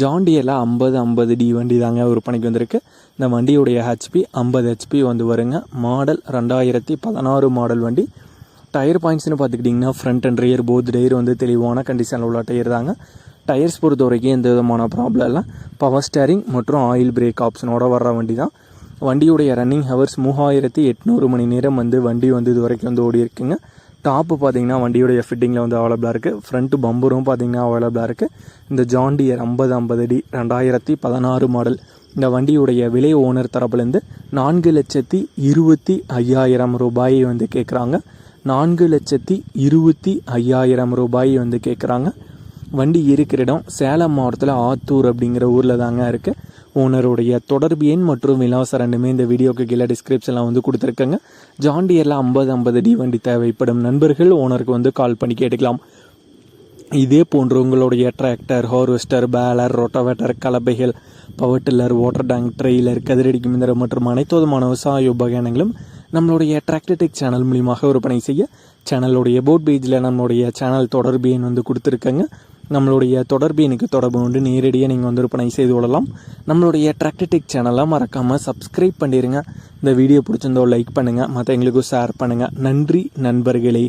ஜாண்டியில் ஐம்பது ஐம்பது டி வண்டி தாங்க விற்பனைக்கு வந்திருக்கு. இந்த வண்டியுடைய ஹெச்பி ஐம்பது ஹெச்பி வந்து வருங்க. மாடல் ரெண்டாயிரத்தி பதினாறு மாடல் வண்டி. டயர் பாயிண்ட்ஸ்னு பார்த்துக்கிட்டிங்கன்னா front and rear both tyre வந்து தெளிவான கண்டிஷனில் உள்ள டயர் தாங்க. டயர்ஸ் பொறுத்த வரைக்கும் எந்த விதமான ப்ராப்ளம் இல்லை. பவர் ஸ்டேரிங் மற்றும் ஆயில் பிரேக் ஆப்ஷனோட வர்ற வண்டி தான். வண்டியுடைய ரன்னிங் ஹவர்ஸ் மூவாயிரத்தி எட்நூறு மணி நேரம் வந்து வண்டி வந்து இது வரைக்கும் வந்து ஓடி இருக்குங்க டாப்பு பார்த்தீங்கன்னா வண்டியுடைய ஃபிட்டிங்கில் வந்து அவைலபிளாக இருக்குது ஃப்ரண்ட்டு பம்பரும் பார்த்தீங்கன்னா அவைலபிளாக இருக்குது இந்த ஜாண்டியர் ஐம்பது ஐம்பது டி ரெண்டாயிரத்தி பதினாறு மாடல் இந்த வண்டியுடைய விலை ஓனர் தரப்புலேருந்து நான்கு லட்சத்தி இருபத்தி ஐயாயிரம் ரூபாயை வந்து கேட்குறாங்க நான்கு லட்சத்தி இருபத்தி ஐயாயிரம் ரூபாயை வந்து கேட்குறாங்க வண்டி இருக்கிற இடம் சேலம் மாவட்டத்தில் ஆத்தூர் அப்படிங்கிற ஊரில் தாங்க இருக்குது ஓனருடைய தொடர்பு எண் மற்றும் விலாசம் ரெண்டுமே இந்த வீடியோக்கு கீழே டிஸ்கிரிப்ஷனில் வந்து கொடுத்துருக்கேங்க. ஜாண்டியரில் ஐம்பது ஐம்பது டி வண்டி தேவைப்படும் நண்பர்கள் ஓனருக்கு வந்து கால் பண்ணி கேட்டுக்கலாம். இதே போன்று உங்களுடைய tractor harvester baler rotavator கலப்பைகள் power tiller water tank trailer கதிரடி மிந்திரம் மற்றும் அனைத்து விதமான விவசாய உபகரணங்களும் நம்மளுடைய டிராக்டர்டெக் சேனல் மூலியமாக விற்பனை செய்ய சேனலுடைய போட் பேஜில் நம்மளுடைய சேனல் தொடர்பு எண் வந்து கொடுத்துருக்கங்க. நம்மளுடைய தொடர்பு எனக்கு தொடர்பு கொண்டு நேரடியாக நீங்கள் வந்து விற்பனை செய்து கொள்ளலாம். நம்மளுடைய டிராக்டர்டெக் சேனலை மறக்காமல் சப்ஸ்கிரைப் பண்ணிடுங்க இந்த வீடியோ பிடிச்சிருந்தோ லைக் பண்ணுங்கள் மற்ற எங்களுக்கும் ஷேர் பண்ணுங்கள் நன்றி நண்பர்களே.